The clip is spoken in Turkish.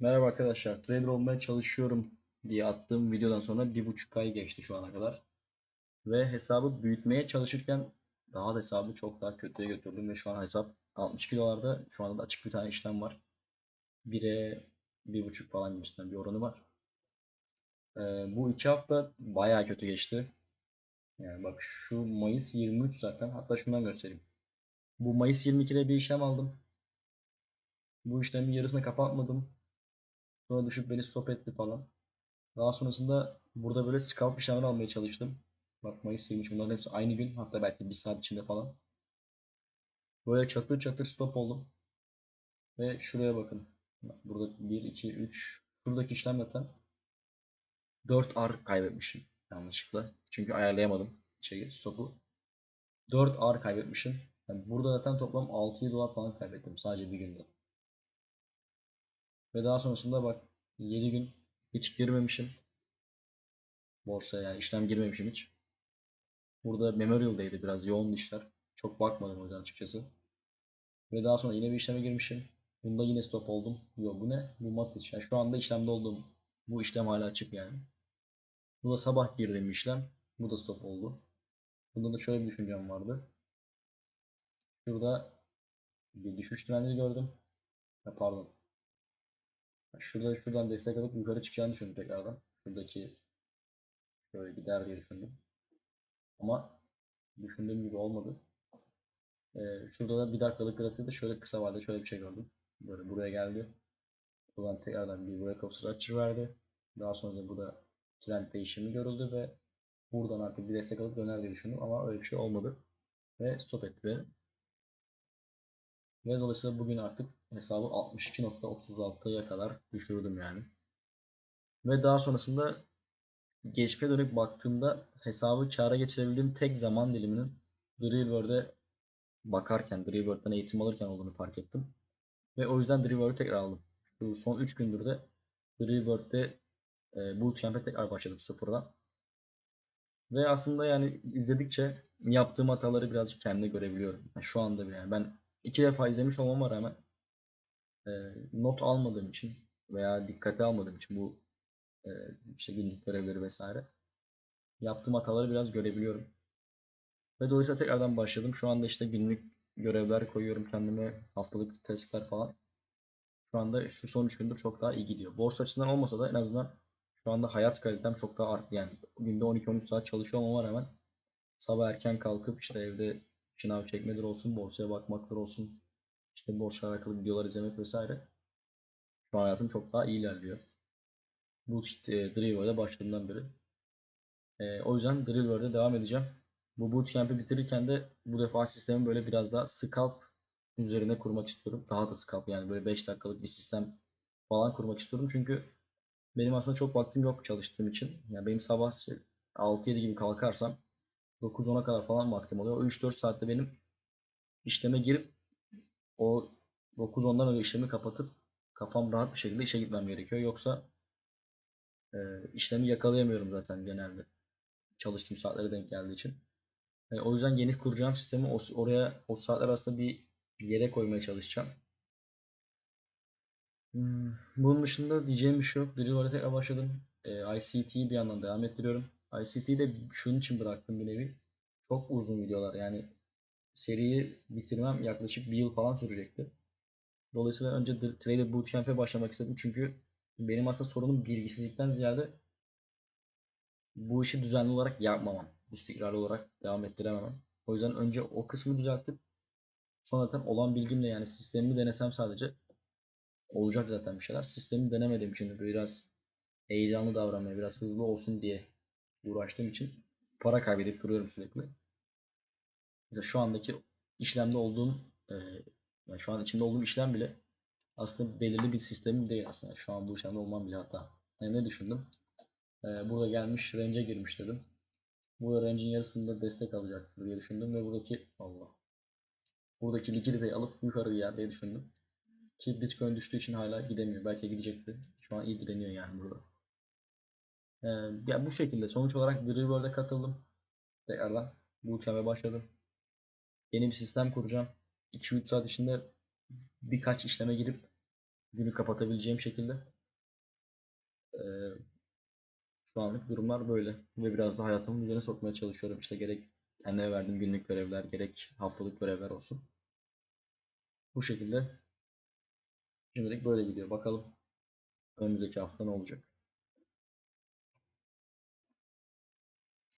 Merhaba arkadaşlar. Trader olmaya çalışıyorum diye attığım videodan sonra bir buçuk ay geçti şu ana kadar. Ve hesabı büyütmeye çalışırken daha da hesabı çok daha kötüye götürdüm ve şu an hesap 60 kilolarda. Şu anda da açık bir tane işlem var. 1'e 1.5 falan gibisinden bir oranı var. Ee, bu iki hafta bayağı kötü geçti. Yani bak şu Mayıs 23 zaten. Hatta şundan göstereyim. Bu Mayıs 22'de bir işlem aldım. Bu işlemin yarısını kapatmadım. Sonra düşüp beni stop etti falan. Daha sonrasında burada böyle scalp işlemleri almaya çalıştım. Bak Mayıs 23 bunların hepsi aynı gün. Hatta belki bir saat içinde falan. Böyle çatır çatır stop oldum. Ve şuraya bakın. Bak Burada 1, 2, 3. Şuradaki işlem zaten 4 R kaybetmişim yanlışlıkla. Çünkü ayarlayamadım şeyi, stopu. 4 R kaybetmişim. Yani burada zaten toplam 6 dolar falan kaybettim sadece bir günde. Ve daha sonrasında bak 7 gün hiç girmemişim. Borsaya yani işlem girmemişim hiç. Burada Memorial'daydı biraz yoğun işler. Çok bakmadım o yüzden açıkçası. Ve daha sonra yine bir işleme girmişim. Bunda yine stop oldum. Yok bu ne? Bu Matic. Yani şu anda işlemde olduğum bu işlem hala açık yani. Bu da sabah girdiğim işlem. Bu da stop oldu. Bunda da şöyle bir düşüncem vardı. Şurada bir düşüş trendi gördüm. Ha, pardon. Şurada şuradan destek alıp yukarı çıkacağını düşündüm tekrardan. Şuradaki şöyle gider diye düşündüm. Ama düşündüğüm gibi olmadı. Ee, şurada da bir dakikalık grafikte şöyle kısa vadede şöyle bir şey gördüm. Böyle buraya geldi. Buradan tekrardan bir breakout structure verdi. Daha sonra burada trend değişimi görüldü ve buradan artık bir destek alıp döner diye düşündüm ama öyle bir şey olmadı. Ve stop etti beni. Ve dolayısıyla bugün artık hesabı 62.36'ya kadar düşürdüm yani. Ve daha sonrasında geçmişe dönüp baktığımda hesabı kâra geçirebildiğim tek zaman diliminin Drillbird'e bakarken, Drillbird'den eğitim alırken olduğunu fark ettim. Ve o yüzden Drillbird'ü tekrar aldım. Şu son 3 gündür de Drillbird'de e, Bootcamp'e tekrar başladım sıfırdan. Ve aslında yani izledikçe yaptığım hataları birazcık kendime görebiliyorum. Yani şu anda bile yani ben iki defa izlemiş olmama rağmen e, not almadığım için veya dikkate almadığım için bu e, işte günlük görevleri vesaire yaptığım hataları biraz görebiliyorum. Ve dolayısıyla tekrardan başladım. Şu anda işte günlük görevler koyuyorum kendime, haftalık testler falan. Şu anda şu son 3 gündür çok daha iyi gidiyor. Borsa açısından olmasa da en azından şu anda hayat kalitem çok daha arttı. Yani günde 12-13 saat çalışıyor olmama rağmen sabah erken kalkıp işte evde şınav çekmedir olsun, borsaya bakmaktır olsun, işte borsa alakalı videolar izlemek vesaire. Şu hayatım çok daha iyi ilerliyor. Bu e, Drillwell'e başladığımdan beri. E, o yüzden Drillwell'e devam edeceğim. Bu bootcamp'i bitirirken de bu defa sistemi böyle biraz daha scalp üzerine kurmak istiyorum. Daha da scalp yani böyle 5 dakikalık bir sistem falan kurmak istiyorum. Çünkü benim aslında çok vaktim yok çalıştığım için. Yani benim sabah 6-7 gibi kalkarsam 9-10'a kadar falan vaktim oluyor. O 3-4 saatte benim işleme girip o 9-10'dan önce işlemi kapatıp kafam rahat bir şekilde işe gitmem gerekiyor. Yoksa e, işlemi yakalayamıyorum zaten genelde. Çalıştığım saatlere denk geldiği için. E, o yüzden yeni kuracağım sistemi oraya o saatler arasında bir yere koymaya çalışacağım. Hmm, bunun dışında diyeceğim bir şey yok. Drillwell'e tekrar başladım. E, ICT'yi bir yandan devam ettiriyorum. ICT'yi de şunun için bıraktım bir nevi. Çok uzun videolar yani seriyi bitirmem yaklaşık bir yıl falan sürecekti. Dolayısıyla önce The Trader Bootcamp'e başlamak istedim çünkü benim aslında sorunum bilgisizlikten ziyade bu işi düzenli olarak yapmamam. istikrarlı olarak devam ettirememem. O yüzden önce o kısmı düzeltip sonra zaten olan bilgimle yani sistemimi denesem sadece olacak zaten bir şeyler. Sistemi denemediğim için biraz heyecanlı davranmaya, biraz hızlı olsun diye uğraştığım için para kaybedip duruyorum sürekli. Mesela şu andaki işlemde olduğum e, yani şu an içinde olduğum işlem bile aslında belirli bir sistemim değil aslında. Şu an bu işlemde olmam bile hata. Yani ne düşündüm? Ee, burada gelmiş range'e girmiş dedim. Bu range'in yarısında destek alacaktır diye düşündüm ve buradaki Allah. Buradaki likiditeyi alıp yukarı yer diye düşündüm. Ki Bitcoin düştüğü için hala gidemiyor. Belki gidecekti. Şu an iyi direniyor yani burada. Ee, ya bu şekilde sonuç olarak Drillworld'e katıldım. Tekrardan bootcamp'e başladım. Yeni bir sistem kuracağım. 2-3 saat içinde birkaç işleme girip günü kapatabileceğim şekilde. Ee, şu anlık durumlar böyle. Ve biraz da hayatımın düzene sokmaya çalışıyorum. İşte gerek kendime verdiğim günlük görevler, gerek haftalık görevler olsun. Bu şekilde şimdilik böyle gidiyor. Bakalım önümüzdeki hafta ne olacak.